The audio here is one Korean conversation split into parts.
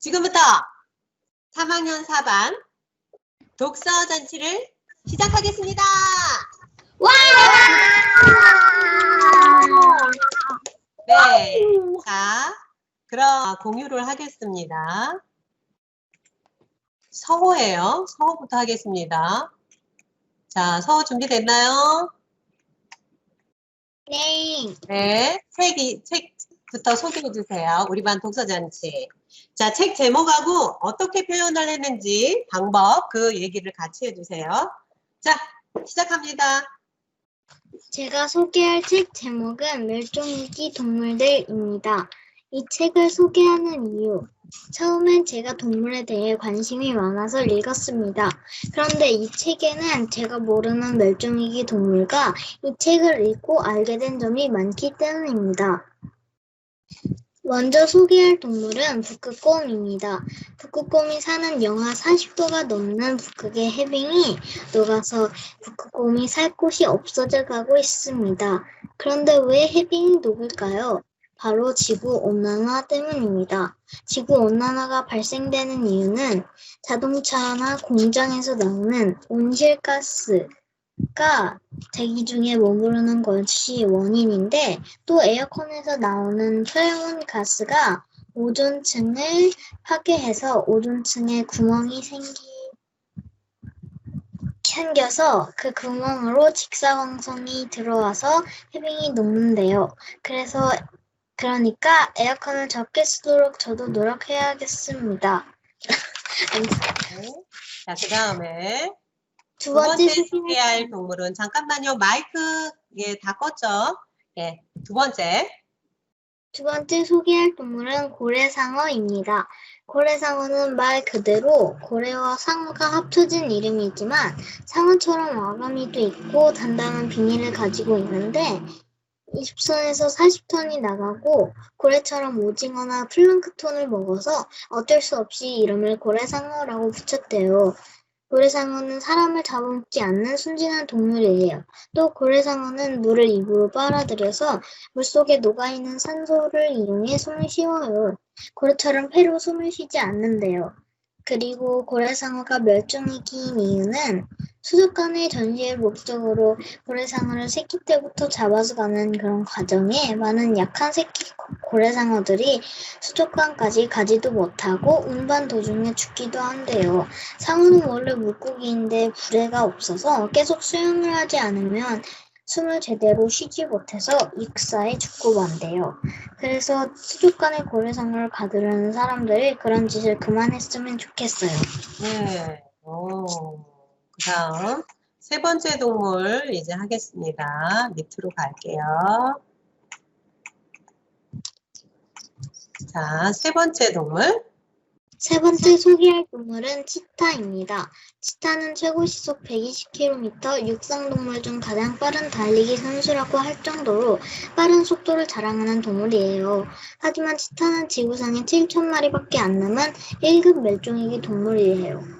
지금부터 3학년 4반 독서 잔치를 시작하겠습니다. 와! 네. 자, 그럼 공유를 하겠습니다. 서호예요. 서호부터 하겠습니다. 자, 서호 준비됐나요? 네. 네. 책이, 책 부터 소개해 주세요. 우리 반 독서잔치. 자, 책 제목하고 어떻게 표현을 했는지 방법, 그 얘기를 같이 해주세요. 자, 시작합니다. 제가 소개할 책 제목은 멸종위기 동물들입니다. 이 책을 소개하는 이유. 처음엔 제가 동물에 대해 관심이 많아서 읽었습니다. 그런데 이 책에는 제가 모르는 멸종위기 동물과 이 책을 읽고 알게 된 점이 많기 때문입니다. 먼저 소개할 동물은 북극곰입니다. 북극곰이 사는 영하 40도가 넘는 북극의 해빙이 녹아서 북극곰이 살 곳이 없어져 가고 있습니다. 그런데 왜 해빙이 녹을까요? 바로 지구 온난화 때문입니다. 지구 온난화가 발생되는 이유는 자동차나 공장에서 나오는 온실가스 가 대기 중에 머무르는 것이 원인인데 또 에어컨에서 나오는 소형온 가스가 오존층을 파괴해서 오존층에 구멍이 생기 생겨서 그 구멍으로 직사광선이 들어와서 해빙이 녹는데요. 그래서 그러니까 에어컨을 적게 쓰도록 저도 노력해야겠습니다. 네. 자, 그 다음에 두두 번째 소개할 동물은 잠깐만요. 마이크, 예, 다 껐죠? 예, 두 번째. 두 번째 소개할 동물은 고래상어입니다. 고래상어는 말 그대로 고래와 상어가 합쳐진 이름이지만 상어처럼 와가미도 있고 단단한 비닐을 가지고 있는데 20톤에서 40톤이 나가고 고래처럼 오징어나 플랑크톤을 먹어서 어쩔 수 없이 이름을 고래상어라고 붙였대요. 고래상어는 사람을 잡아먹지 않는 순진한 동물이에요. 또 고래상어는 물을 입으로 빨아들여서 물속에 녹아있는 산소를 이용해 숨을 쉬어요. 고래처럼 폐로 숨을 쉬지 않는데요. 그리고 고래상어가 멸종위기인 이유는 수족관의 전시의 목적으로 고래상어를 새끼 때부터 잡아서 가는 그런 과정에 많은 약한 새끼 고- 고래상어들이 수족관까지 가지도 못하고 운반 도중에 죽기도 한대요. 상어는 원래 물고기인데 부래가 없어서 계속 수영을 하지 않으면 숨을 제대로 쉬지 못해서 익사에 죽고 만대요. 그래서 수족관에 고래상어를 가두려는 사람들이 그런 짓을 그만했으면 좋겠어요. 네. 오. 그 다음, 세 번째 동물 이제 하겠습니다. 밑으로 갈게요. 자, 세 번째 동물. 세 번째 소개할 동물은 치타입니다. 치타는 최고 시속 120km, 육상 동물 중 가장 빠른 달리기 선수라고 할 정도로 빠른 속도를 자랑하는 동물이에요. 하지만 치타는 지구상에 7천마리밖에 안 남은 1급 멸종위기 동물이에요.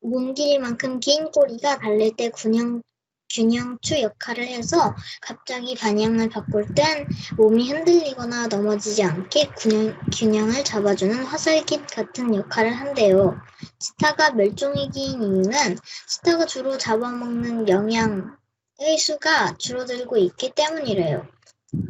몸 길이만큼 긴 꼬리가 달릴 때 균형, 균형추 역할을 해서 갑자기 방향을 바꿀 땐 몸이 흔들리거나 넘어지지 않게 균형, 균형을 잡아주는 화살깃 같은 역할을 한대요. 치타가 멸종위기인 이유는 치타가 주로 잡아먹는 영양의 수가 줄어들고 있기 때문이래요.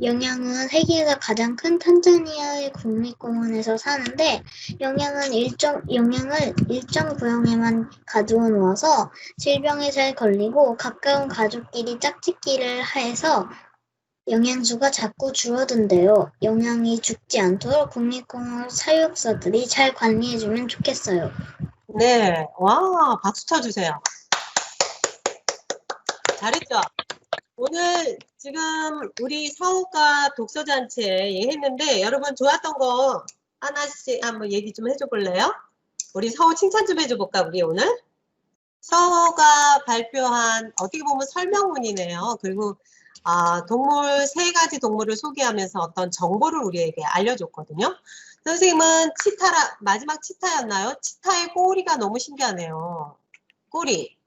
영양은 세계에서 가장 큰 탄자니아의 국립공원에서 사는데 영양은 일정 영양을 일정 구역에만 가두어 놓아서 질병에 잘 걸리고 가까운 가족끼리 짝짓기를 해서 영양수가 자꾸 줄어든대요. 영양이 죽지 않도록 국립공원 사육사들이 잘 관리해주면 좋겠어요. 네. 와, 박수 쳐주세요. 잘했죠? 오늘 지금 우리 서우가 독서잔치에 얘기했는데 여러분 좋았던 거 하나씩 한번 얘기 좀 해줘 볼래요? 우리 서우 칭찬 좀 해줘 볼까 우리 오늘? 서우가 발표한 어떻게 보면 설명문이네요. 그리고 아, 동물 세 가지 동물을 소개하면서 어떤 정보를 우리에게 알려줬거든요. 선생님은 치타라 마지막 치타였나요? 치타의 꼬리가 너무 신기하네요. 꼬리.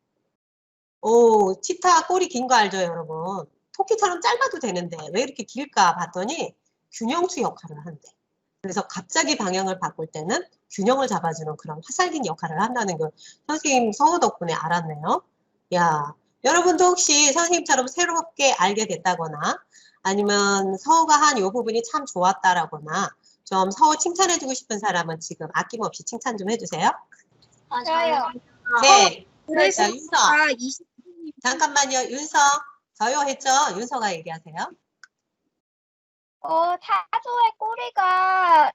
오, 치타 꼬리 긴 거 알죠, 여러분? 토끼처럼 짧아도 되는데 왜 이렇게 길까 봤더니 균형추 역할을 한대. 그래서 갑자기 방향을 바꿀 때는 균형을 잡아주는 그런 화살긴 역할을 한다는 걸 선생님 성우 덕분에 알았네요. 야, 여러분도 혹시 선생님처럼 새롭게 알게 됐다거나 아니면 서우가 한이 부분이 참 좋았다라거나 좀 서우 칭찬해주고 싶은 사람은 지금 아낌없이 칭찬 좀 해주세요. 맞아요. 네. 그래서 자, 윤서. 아, 20, 잠깐만요. 윤서. 저요 했죠? 윤서가 얘기하세요. 어, 타조의 꼬리가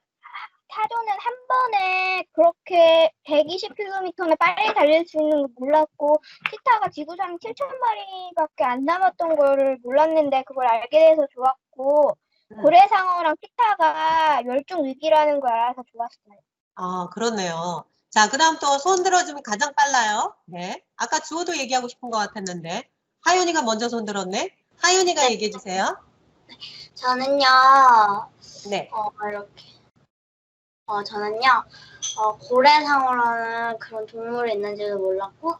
타조는 한 번에 그렇게 120km나 빨리 달릴 수 있는 걸 몰랐고 치타가 지구상 7천 마리밖에 안 남았던 거를 몰랐는데 그걸 알게 돼서 좋았고 음. 고래상어랑 치타가 멸종 위기라는 걸 알아서 좋았어요. 아, 그렇네요. 자, 그 다음 또 손 들어주면 가장 빨라요. 네. 아까 주호도 얘기하고 싶은 것 같았는데. 하윤이가 먼저 손 들었네. 하윤이가 얘기해 주세요. 저는요, 네. 어, 이렇게. 어, 저는요, 어, 고래상어라는 그런 동물이 있는지도 몰랐고,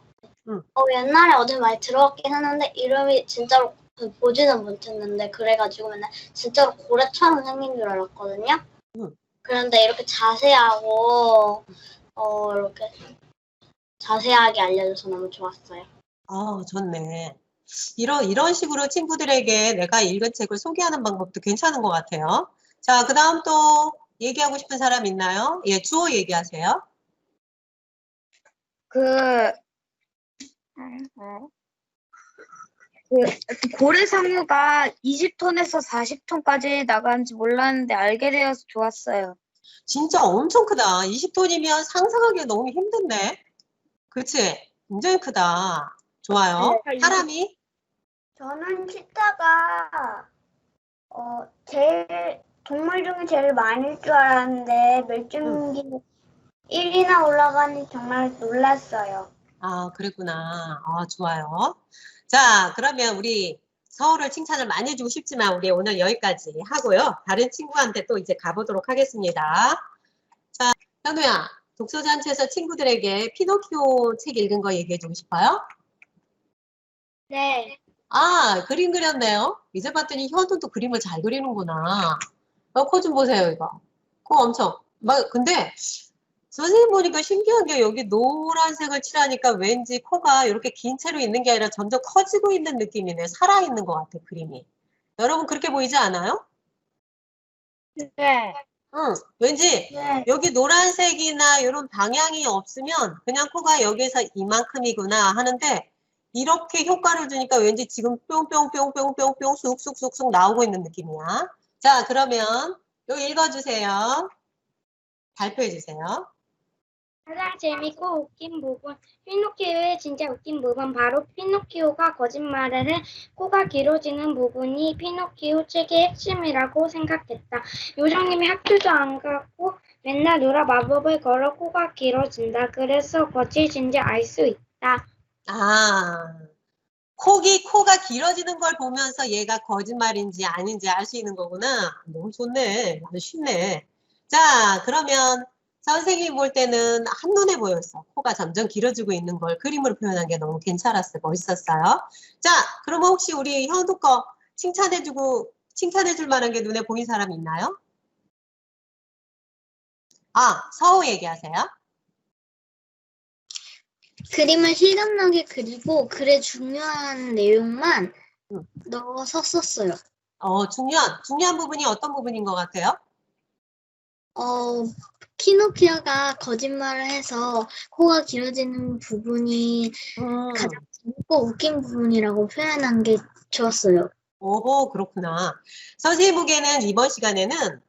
음. 어, 옛날에 어디 많이 들어봤긴 했는데, 이름이 진짜로 그 보지는 못했는데, 그래가지고 맨날 진짜로 고래처럼 생긴 줄 알았거든요. 음. 그런데 이렇게 자세하고, 어, 이렇게 자세하게 알려줘서 너무 좋았어요. 아, 좋네. 이런, 이런 식으로 친구들에게 내가 읽은 책을 소개하는 방법도 괜찮은 것 같아요. 자, 그 다음 또 얘기하고 싶은 사람 있나요? 예, 주호 얘기하세요. 그, 그 고래 상어가 20톤에서 40톤까지 나가는지 몰랐는데 알게 되어서 좋았어요. 진짜 엄청 크다. 20톤이면 상상하기 너무 힘든데. 그치? 굉장히 크다. 좋아요. 네, 사람이? 저는 치타가 어, 제일 동물 중에 제일 많을 줄 알았는데 멸종위 1위나 올라가니 정말 놀랐어요. 아, 그랬구나. 아, 좋아요. 자, 그러면 우리 서울을 칭찬을 많이 해주고 싶지만 우리 오늘 여기까지 하고요. 다른 친구한테 또 이제 가보도록 하겠습니다. 자, 현우야, 독서잔치에서 친구들에게 피노키오 책 읽은 거 얘기해주고 싶어요? 네. 아, 그림 그렸네요. 이제 봤더니 현우도 그림을 잘 그리는구나. 어, 코 좀 보세요, 이거. 코 엄청. 막, 근데, 선생님 보니까 신기한 게 여기 노란색을 칠하니까 왠지 코가 이렇게 긴 채로 있는 게 아니라 점점 커지고 있는 느낌이네. 살아있는 것 같아, 그림이. 여러분, 그렇게 보이지 않아요? 네. 응, 왠지 네. 여기 노란색이나 이런 방향이 없으면 그냥 코가 여기에서 이만큼이구나 하는데 이렇게 효과를 주니까 왠지 지금 뿅뿅뿅뿅뿅뿅 쑥쑥쑥쑥 나오고 있는 느낌이야. 자, 그러면 여기 읽어주세요. 발표해주세요. 가장 재밌고 웃긴 부분, 피노키오의 진짜 웃긴 부분, 바로 피노키오가 거짓말을 해 코가 길어지는 부분이 피노키오 책의 핵심이라고 생각했다. 요정님이 학교도 안 가고 맨날 놀아 마법을 걸어 코가 길어진다. 그래서 거짓인지 알 수 있다. 아, 코기, 코가 길어지는 걸 보면서 얘가 거짓말인지 아닌지 알 수 있는 거구나. 너무 좋네. 아주 쉽네. 자, 그러면 선생님이 볼 때는 한눈에 보였어. 코가 점점 길어지고 있는 걸 그림으로 표현한 게 너무 괜찮았어요. 멋있었어요. 자, 그러면 혹시 우리 현우 거 칭찬해주고, 칭찬해줄 만한 게 눈에 보인 사람 있나요? 아, 서우 얘기하세요. 그림을 실감나게 그리고 글에 중요한 내용만 음. 넣어서 썼어요. 어, 중요한, 중요한 부분이 어떤 부분인 것 같아요? 어, 키노키아가 거짓말을 해서 코가 길어지는 부분이 음. 가장 재밌고 웃긴 부분이라고 표현한 게 좋았어요. 오호, 그렇구나. 선생님 보기에는 이번 시간에는,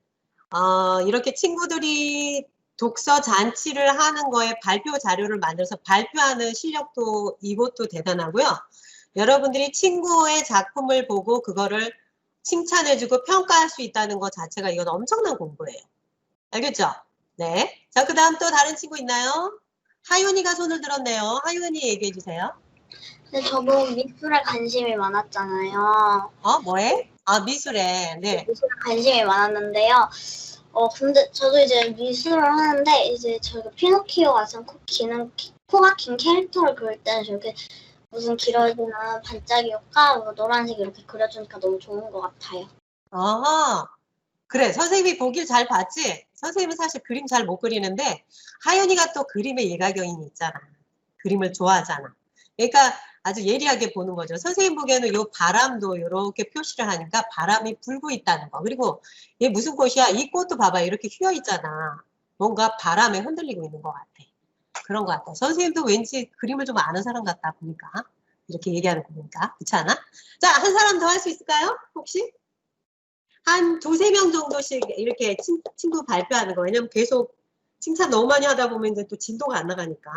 어, 이렇게 친구들이 독서 잔치를 하는 거에 발표 자료를 만들어서 발표하는 실력도 이것도 대단하고요. 여러분들이 친구의 작품을 보고 그거를 칭찬해주고 평가할 수 있다는 것 자체가 이건 엄청난 공부예요. 알겠죠? 네. 자, 그 다음 또 다른 친구 있나요? 하윤이가 손을 들었네요. 하윤이 얘기해 주세요. 근데 저도 미술에 관심이 많았잖아요. 어, 뭐해? 아, 미술에. 네. 미술에 관심이 많았는데요. 어, 근데 저도 이제 미술을 하는데 이제 저희가 피노키오 같은 코 기는 코가 긴 캐릭터를 그릴 때는 저렇게 무슨 길어지나 반짝이 효과, 뭐 노란색 이렇게 그려주니까 너무 좋은 것 같아요. 아하. 그래, 선생님이 보길 잘 봤지? 선생님은 사실 그림 잘 못 그리는데 하윤이가 또 그림에 일가견이 있잖아. 그림을 좋아하잖아. 그러니까 아주 예리하게 보는 거죠. 선생님 보기에는 요 바람도 이렇게 표시를 하니까 바람이 불고 있다는 거. 그리고 얘 무슨 꽃이야? 이 꽃도 봐봐. 이렇게 휘어 있잖아. 뭔가 바람에 흔들리고 있는 것 같아. 그런 것 같아. 선생님도 왠지 그림을 좀 아는 사람 같다 보니까. 이렇게 얘기하는 거 보니까. 그렇지 않아? 자, 한 사람 더 할 수 있을까요? 혹시? 한 두세 명 정도씩 이렇게 친, 친구 발표하는 거. 왜냐면 계속 칭찬 너무 많이 하다 보면 이제 또 진도가 안 나가니까.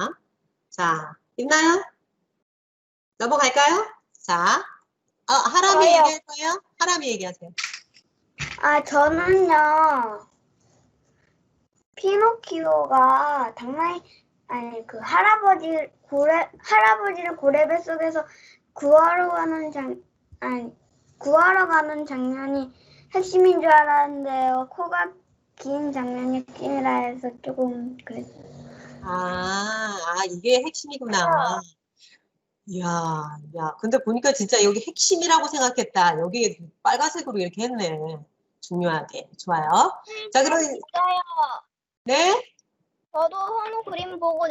자, 있나요? 넘어갈까요? 자, 어, 하람이 저요. 얘기할 거예요? 하람이 얘기하세요. 아, 저는요, 피노키오가 당나귀, 아니, 그 할아버지, 고래, 할아버지를 고래배 속에서 구하러 가는 장, 아니, 구하러 가는 장면이 핵심인 줄 알았는데요. 코가 긴 장면이 핵심이라 해서 조금 그랬어요. 아, 아, 이게 핵심이구나. 이야, 야, 근데 보니까 진짜 여기 핵심이라고 생각했다. 여기 빨간색으로 이렇게 했네. 중요하게. 좋아요. 자, 그럼, 네? 저도 현우 그림 보고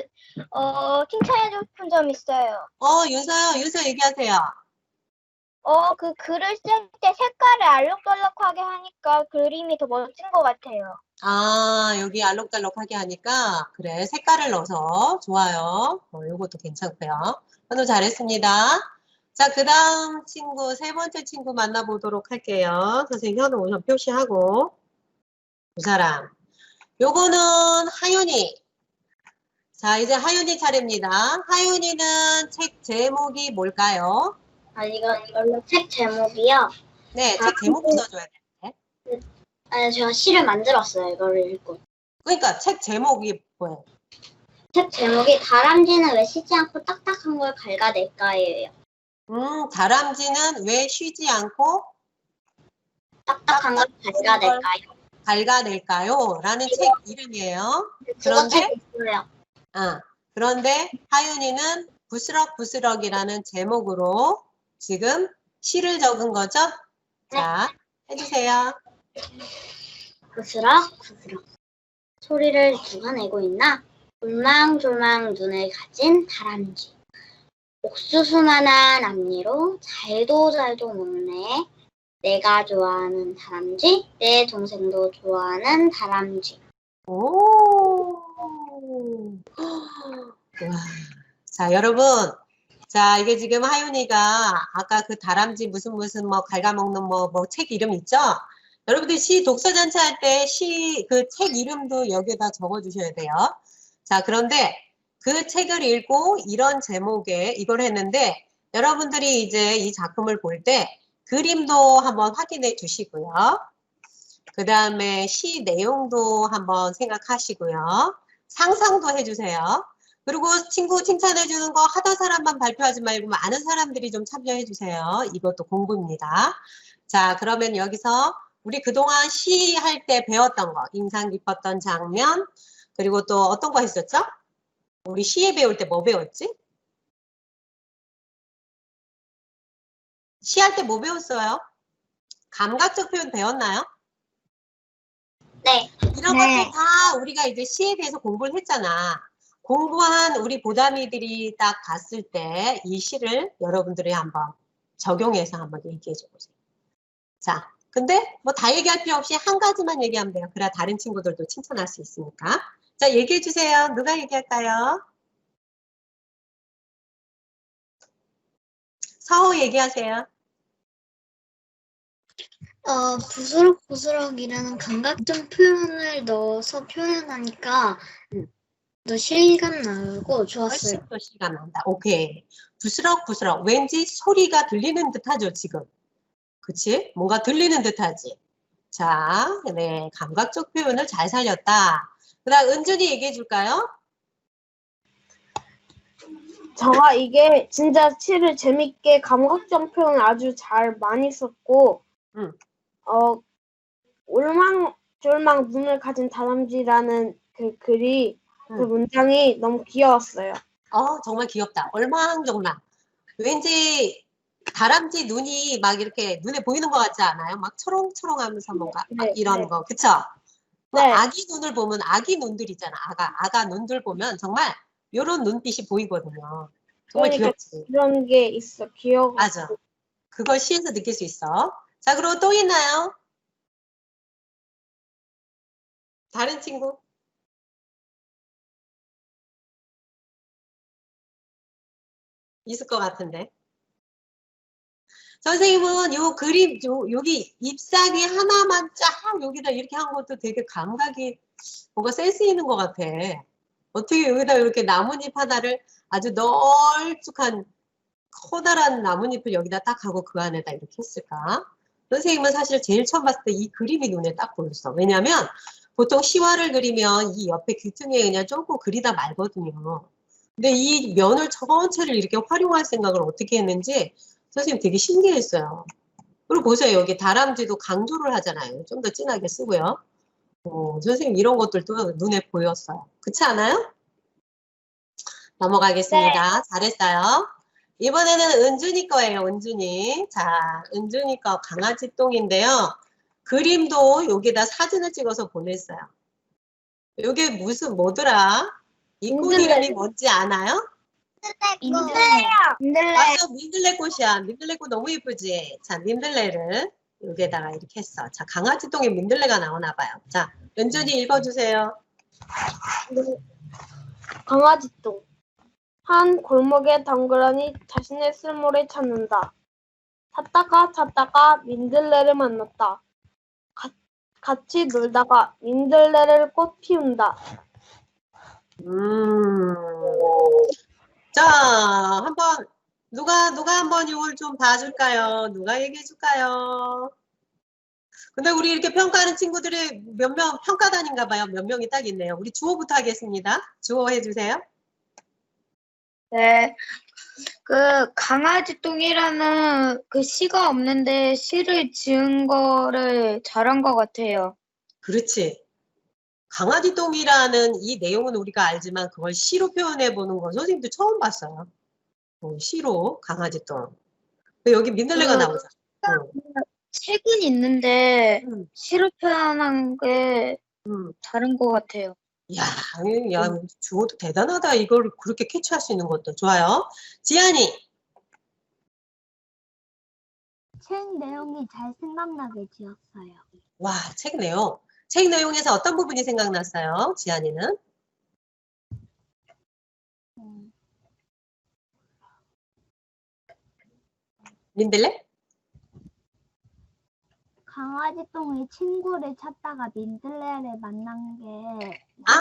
어, 칭찬해 싶은 점 있어요. 어, 윤서요, 윤서 얘기하세요. 어, 그 글을 쓸 때 색깔을 알록달록하게 하니까 그림이 더 멋진 것 같아요. 아, 여기 알록달록하게 하니까, 그래, 색깔을 넣어서, 좋아요. 어, 요것도 괜찮고요. 현우 잘했습니다. 자, 그 다음 친구, 세 번째 친구 만나보도록 할게요. 선생님 현우 우선 표시하고, 두 사람. 요거는 하윤이. 자, 이제 하윤이 차례입니다. 하윤이는 책 제목이 뭘까요? 아, 이거, 이걸로 책 제목이요. 네, 책 아, 제목 써줘야 돼. 아, 제가 시를 만들었어요. 이거를 읽고. 그러니까 책 제목이 뭐예요? 책 제목이 다람쥐는 왜 쉬지 않고 딱딱한 걸 갉아낼까예요. 음, 다람쥐는 왜 쉬지 않고 딱딱한 걸 갉아낼까요? 갉아낼까요? 라는 책 이름이에요. 그거 그런데? 아, 그런데 하윤이는 부스럭부스럭이라는 제목으로 지금 시를 적은 거죠? 자, 해주세요. 부스럭 부스럭 소리를 누가 내고 있나? 졸망졸망 눈을 가진 다람쥐 옥수수만한 앞니로 잘도 잘도 먹네 내가 좋아하는 다람쥐 내 동생도 좋아하는 다람쥐 오. 와. 자, 여러분. 자, 이게 지금 하윤이가 아까 그 다람쥐 무슨 무슨 뭐 갉아먹는 뭐, 뭐 책 이름 있죠? 여러분들 시 독서잔치 할때 시, 그 책 이름도 여기에다 적어 주셔야 돼요. 자, 그런데 그 책을 읽고 이런 제목에 이걸 했는데 여러분들이 이제 이 작품을 볼 때 그림도 한번 확인해 주시고요. 그 다음에 시 내용도 한번 생각하시고요. 상상도 해주세요. 그리고 친구 칭찬해주는 거 하던 사람만 발표하지 말고 많은 사람들이 좀 참여해주세요. 이것도 공부입니다. 자, 그러면 여기서 우리 그동안 시 할 때 배웠던 거, 인상 깊었던 장면, 그리고 또 어떤 거 했었죠? 우리 시에 배울 때 뭐 배웠지? 시 할 때 뭐 배웠어요? 감각적 표현 배웠나요? 네 이런 네. 것도 다 우리가 이제 시에 대해서 공부를 했잖아. 공부한 우리 보담이들이 딱 봤을 때 이 시를 여러분들이 한번 적용해서 한번 얘기해 줘 보세요. 자, 근데 뭐 다 얘기할 필요 없이 한 가지만 얘기하면 돼요. 그래야 다른 친구들도 칭찬할 수 있으니까. 자, 얘기해 주세요. 누가 얘기할까요? 서호 얘기하세요. 어, 부스럭부스럭이라는 감각적 표현을 넣어서 표현하니까 음. 더 실감 나고 좋았어요. 훨씬 더 시가 난다. 오케이. 부스럭부스럭. 왠지 소리가 들리는 듯하죠, 지금. 그치? 뭔가 들리는 듯하지. 자, 네. 감각적 표현을 잘 살렸다. 그 다음, 은준이 얘기해 줄까요? 제가 이게 진짜 시를 재밌게 감각적 표현 아주 잘 많이 썼고, 응. 어, 올망졸망 눈을 가진 다람쥐라는 그 글이, 그 응. 문장이 너무 귀여웠어요. 어, 정말 귀엽다. 얼망정망. 왠지 다람쥐 눈이 막 이렇게 눈에 보이는 것 같지 않아요? 막 초롱초롱 하면서 뭔가 막 네, 이런 네. 거. 그쵸? 뭐 네. 아기 눈을 보면 아기 눈들 있잖아. 아가 아가 눈들 보면 정말 요런 눈빛이 보이거든요. 정말 그러니까 귀엽지. 그런 게 있어. 기억. 맞아. 그걸 시에서 느낄 수 있어. 자, 그리고 또 있나요? 다른 친구? 있을 것 같은데. 선생님은 요 그림, 요, 여기 잎사귀 하나만 쫙 여기다 이렇게 한 것도 되게 감각이 뭔가 센스 있는 것 같아. 어떻게 여기다 이렇게 나뭇잎 하나를 아주 널쭉한 커다란 나뭇잎을 여기다 딱 하고 그 안에다 이렇게 했을까? 선생님은 사실 제일 처음 봤을 때 이 그림이 눈에 딱 보였어. 왜냐면 보통 시화를 그리면 이 옆에 귀퉁이에 그냥 조금 그리다 말거든요. 근데 이 면을 전체를 이렇게 활용할 생각을 어떻게 했는지 선생님 되게 신기했어요. 그리고 보세요. 여기 다람쥐도 강조를 하잖아요. 좀 더 진하게 쓰고요. 어, 선생님 이런 것들도 눈에 보였어요. 그렇지 않아요? 넘어가겠습니다. 잘했어요. 이번에는 은준이 거예요, 은준이. 자, 은준이 거 강아지 똥인데요. 그림도 여기다 사진을 찍어서 보냈어요. 이게 무슨 뭐더라? 민들레. 이름이 뭔지 아나요? 민들레요. 민들레. 맞아, 민들레 꽃이야. 민들레 꽃 너무 예쁘지? 자, 민들레를 여기에다가 이렇게 했어. 자, 강아지 똥에 민들레가 나오나 봐요. 자, 은준이 읽어주세요. 강아지 똥. 한 골목에 덩그러니 자신의 쓸모를 찾는다. 찾다가 찾다가 민들레를 만났다. 가- 같이 놀다가 민들레를 꽃 피운다. 음. 자, 한번 누가 누가 한번 이걸 좀 봐줄까요? 누가 얘기해줄까요? 근데 우리 이렇게 평가하는 친구들이 몇 명 평가단인가 봐요. 몇 명이 딱 있네요. 우리 주호부터 하겠습니다. 주호 해주세요. 네. 그 강아지 똥이라는 그 시가 없는데 시를 지은 거를 잘한 것 같아요. 그렇지. 강아지 똥이라는 이 내용은 우리가 알지만 그걸 시로 표현해 보는 건 선생님도 처음 봤어요. 어, 시로 강아지 똥. 근데 여기 민들레가 음. 나오죠. 어, 책은 있는데 음, 시로 표현한 게 음. 다른 것 같아요. 야, 야, 주호도 대단하다. 이걸 그렇게 캐치할 수 있는 것도 좋아요. 지안이, 책 내용이 잘 생각나게 지었어요. 와, 책 내용. 책 내용에서 어떤 부분이 생각났어요? 지안이는? 음, 민들레? 강아지 똥의 친구를 찾다가 민들레를 만난 게 아,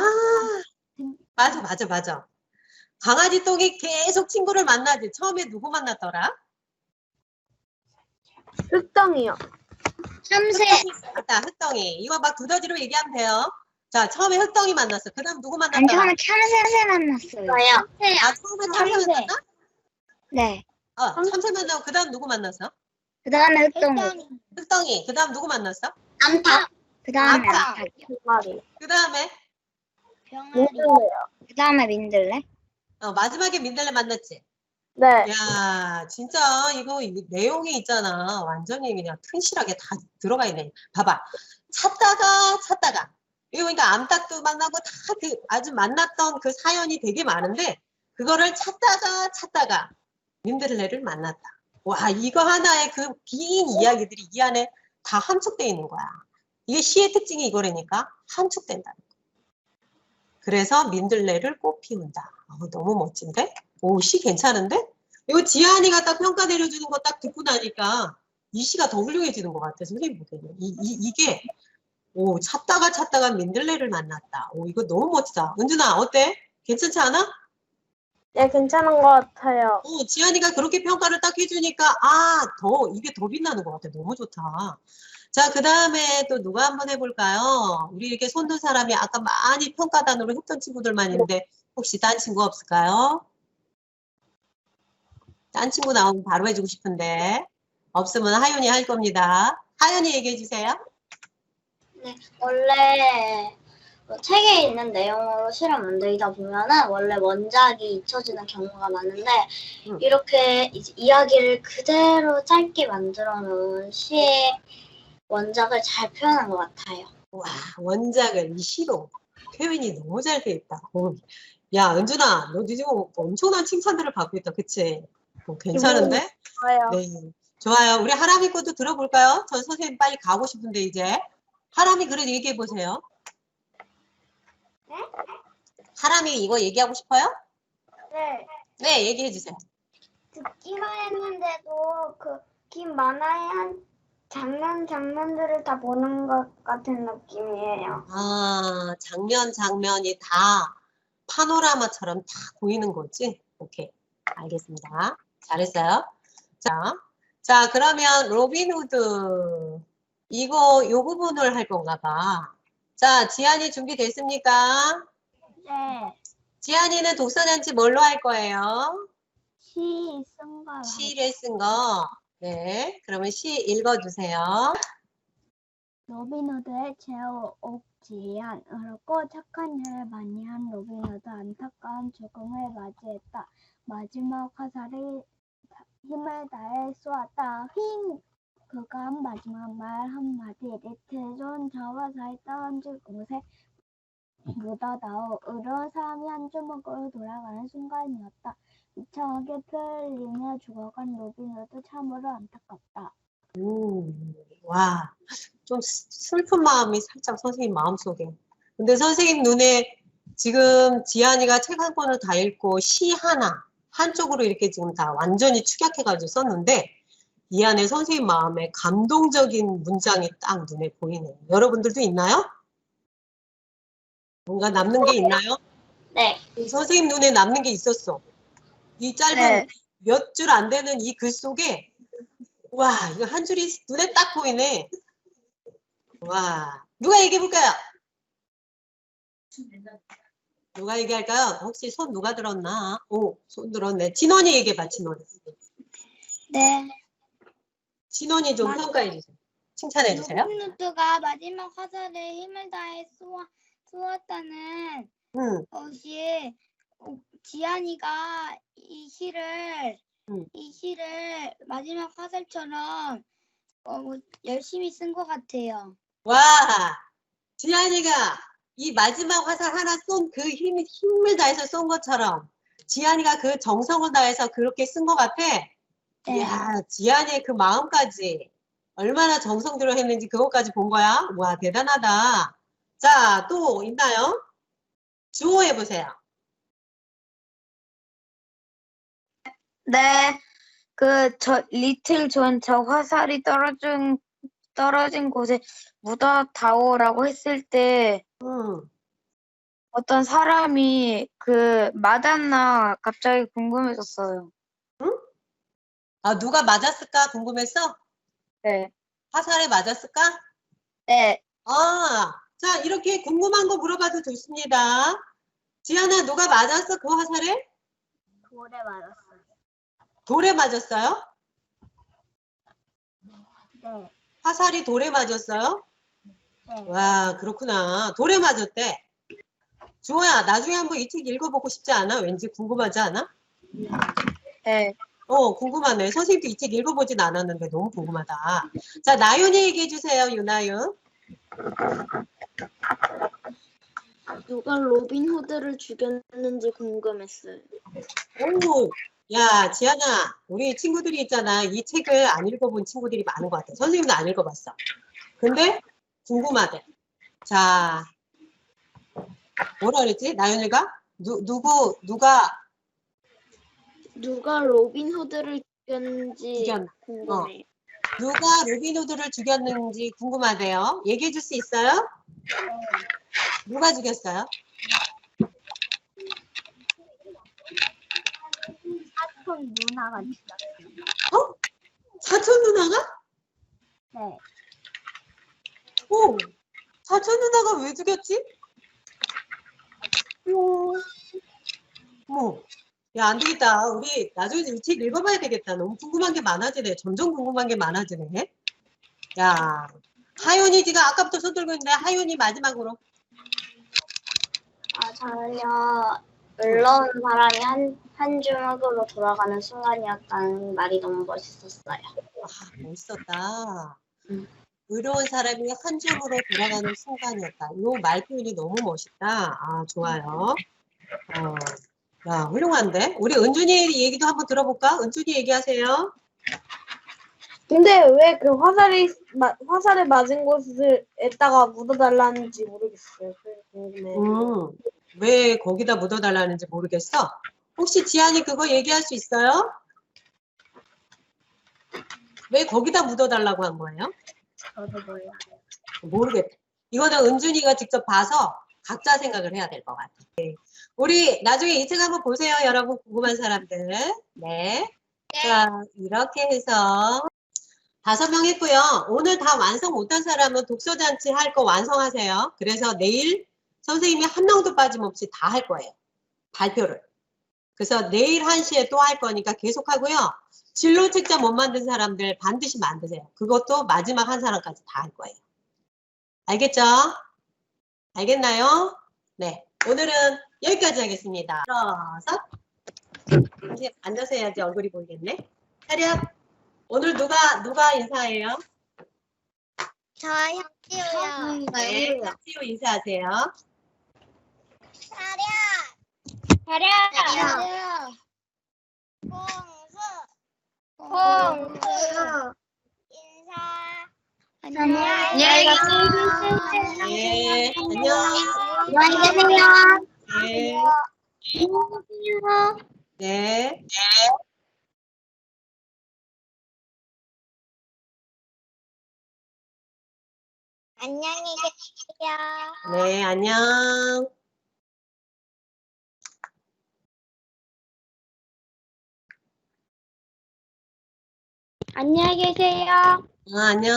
맞아, 맞아, 맞아. 강아지 똥이 계속 친구를 만나지. 처음에 누구 만났더라? 흙덩이요. 참새 맞다, 흑덩이. 이거 막 두더지로 얘기하면 돼요. 자, 처음에 흑덩이 만났어. 그 다음 누구 아니 만났더라? 처음에 참새 만났어요. 저요. 아, 처음에 참새 참새. 만났나? 네. 어, 참새 만나고 그 다음 누구 만났어? 그 다음에 흑동이. 흑덩이. 그 다음 누구 만났어? 암탉 그 다음에 아빠. 암탉이요. 그 다음에 민들레요. 그 다음에 민들레. 어, 마지막에 민들레 만났지. 네. 야, 진짜 이거 이 내용이 있잖아. 완전히 그냥 튼실하게 다 들어가 있네. 봐봐. 찾다가 찾다가. 이거 그러니까 암탉도 만나고 다 그 아주 만났던 그 사연이 되게 많은데 그거를 찾다가 찾다가 민들레를 만났다. 와, 이거 하나의 그 긴 이야기들이 이 안에 다 함축돼 있는 거야. 이게 시의 특징이 이거라니까 함축된다. 그래서 민들레를 꽃 피운다. 어, 너무 멋진데? 오, 시 괜찮은데? 이거 지한이가 딱 평가 내려주는 거 딱 듣고 나니까 이 시가 더 훌륭해지는 것 같아, 선생님 보기에는. 이, 이, 이게, 오, 찾다가 찾다가 민들레를 만났다. 오, 이거 너무 멋지다. 은준아, 어때? 괜찮지 않아? 네, 괜찮은 것 같아요. 어, 지한이가 그렇게 평가를 딱 해주니까, 아, 더, 이게 더 빛나는 것 같아. 너무 좋다. 자, 그 다음에 또 누가 한번 해볼까요? 우리 이렇게 손든 사람이 아까 많이 평가단으로 했던 친구들만 있는데, 혹시 딴 친구 없을까요? 딴 친구 나오면 바로 해주고 싶은데, 없으면 하윤이 할 겁니다. 하윤이 얘기해 주세요. 원래 그 책에 있는 내용으로 시를 만들다 보면은 원래 원작이 잊혀지는 경우가 많은데 음. 이렇게 이제 이야기를 그대로 짧게 만들어 놓은 시의 원작을 잘 표현한 것 같아요. 와, 원작을 이 시로 표현이 너무 잘 돼 있다. 어, 야, 은준아, 너 지금 엄청난 칭찬들을 받고 있다. 그치? 어, 괜찮은데? 좋아요. 네. 좋아요. 우리 하람이 것도 들어볼까요? 전 선생님 빨리 가고 싶은데, 이제. 하람이 그래도 얘기해 보세요. 하람이 이거 얘기하고 싶어요? 네. 네, 얘기해 주세요. 듣기만 했는데도 그 긴 만화의 한 장면 장면들을 다 보는 것 같은 느낌이에요. 아, 장면, 장면이 다 파노라마처럼 다 보이는 거지? 오케이. 알겠습니다. 잘했어요. 자, 자, 그러면 로빈후드. 이거, 요 부분을 할 건가 봐. 자, 지안이 준비됐습니까? 네. 지안이는 독서잔치 뭘로 할 거예요? 시 쓴 거. 시를 쓴 거. 네. 그러면 시 읽어주세요. 로빈후드의 제호 옥지안 어렵고 착한 일을 많이 한 로빈후드 안타까운 죽음을 맞이했다. 마지막 화살이 다- 힘을 다해 쏘았다. 휙! 그가 한 마지막 말 한마디 리틀 존 저와 사이 떨어질 곳에. 의로운 사람이 한 주먹으로 돌아가는 순간이었다. 이상하게 풀리며 죽어간 로빈후드 참으로 안타깝다. 음, 와, 좀 슬- 슬픈 마음이 살짝 선생님 마음속에. 근데 선생님 눈에 지금 지안이가 책 한 권을 다 읽고 시 하나, 한쪽으로 이렇게 지금 다 완전히 축약해가지고 썼는데 이 안에 선생님 마음에 감동적인 문장이 딱 눈에 보이네요. 여러분들도 있나요? 뭔가 남는 게 있나요? 네. 선생님 눈에 남는 게 있었어. 이 짧은 네. 몇줄 안 되는 이 글 속에 와 이거 한 줄이 눈에 딱 보이네. 와 누가 얘기해 볼까요? 누가 얘기할까요? 혹시 손 누가 들었나? 오, 손 들었네. 진원이 얘기해봐, 진원이. 네. 진원이 좀 맞아. 평가해 주세요. 칭찬해 주세요. 루트가 마지막 화살에 힘을 다해 쏘아, 쏘았다는 음, 것이 어, 지안이가 이 시를 음. 이 시를 마지막 화살처럼 어, 열심히 쓴 것 같아요. 와, 지안이가 이 마지막 화살 하나 쏜 그 힘, 힘을 다해서 쏜 것처럼 지안이가 그 정성을 다해서 그렇게 쓴 것 같아. 네. 이야, 지안이의 그 마음까지 얼마나 정성 들여 했는지 그것까지 본 거야? 와, 대단하다. 자, 또 있나요? 주호 해보세요. 네, 그, 저, 리틀 존, 저 화살이 떨어진, 떨어진 곳에 묻어다오라고 했을 때, 음, 어떤 사람이 그, 맞았나 갑자기 궁금해졌어요. 아, 누가 맞았을까 궁금했어? 네. 화살에 맞았을까? 네, 아, 자, 이렇게 궁금한 거 물어봐도 좋습니다. 지안아, 누가 맞았어? 그 화살에? 돌에 맞았어요. 돌에 맞았어요? 네. 화살이 돌에 맞았어요? 네. 와, 그렇구나. 돌에 맞았대. 주호야, 나중에 한번 이 책 읽어보고 싶지 않아? 왠지 궁금하지 않아? 네. 어, 궁금하네. 선생님도 이 책 읽어보진 않았는데 너무 궁금하다. 자, 나윤이 얘기해 주세요, 유나윤. 누가 로빈 후드를 죽였는지 궁금했어요. 오, 야, 지안아, 우리 친구들이 있잖아. 이 책을 안 읽어본 친구들이 많은 것 같아. 선생님도 안 읽어봤어. 근데 궁금하대. 자, 뭐라 그랬지? 나윤이가? 누, 누구, 누가 누가 로빈 후드를 죽였는지 죽였나? 궁금해요. 누가 로빈후드를 죽였는지 궁금하대요. 얘기해 줄 수 있어요? 누가 죽였어요? 사촌 누나가 있었어요. 어? 사촌 누나가? 네. 오, 사촌 누나가 왜 죽였지? 오, 뭐, 야, 안 되겠다. 우리 나중에 이 책 읽어봐야 되겠다. 너무 궁금한 게 많아지네. 점점 궁금한 게 많아지네. 야, 하윤이 지금 아까부터 손 들고 있는데 하윤이 마지막으로. 아, 저는요, 놀라운 사람이 한, 한 주먹으로 돌아가는 순간이었다는 말이 너무 멋있었어요. 아, 멋있었다. 음. 의로운 사람이 한 점으로 돌아가는 순간이었다. 이 말 표현이 너무 멋있다. 아, 좋아요. 어, 야, 훌륭한데? 우리 은준이 얘기도 한번 들어볼까? 은준이 얘기하세요. 근데 왜 그 화살이 마- 화살에 맞은 곳에다가 묻어달라는지 모르겠어요. 그래서 궁금해. 음, 왜 거기다 묻어달라는지 모르겠어? 혹시 지안이 그거 얘기할 수 있어요? 왜 거기다 묻어달라고 한 거예요? 저도 몰라. 모르겠다. 이거는 은준이가 직접 봐서 각자 생각을 해야 될 것 같아. 네. 우리 나중에 이 책 한번 보세요, 여러분. 궁금한 사람들. 네. 자, 이렇게 해서 다섯 명 했고요. 오늘 다 완성 못한 사람은 독서잔치 할 거 완성하세요. 그래서 내일 선생님이 한 명도 빠짐없이 다 할 거예요. 발표를. 그래서 내일 1시에 또 할 거니까 계속 하고요. 진로 책자 못 만든 사람들 반드시 만드세요. 그것도 마지막 한 사람까지 다 할 거예요. 알겠죠? 알겠나요? 네. 오늘은 여기까지 하겠습니다. 일어서. 이제 앉아서 해야지 얼굴이 보이겠네. 차렷. 오늘 누가, 누가 인사해요? 저 형지우요. 네. 탁지우 인사하세요. 차렷! 차려. 홍수! 인사. 안녕히 계세요. 네. 안녕. 안녕히 계세요. 네. 네. 안녕히 계세요. 네. 안녕. 안녕히 계세요. 어, 안녕.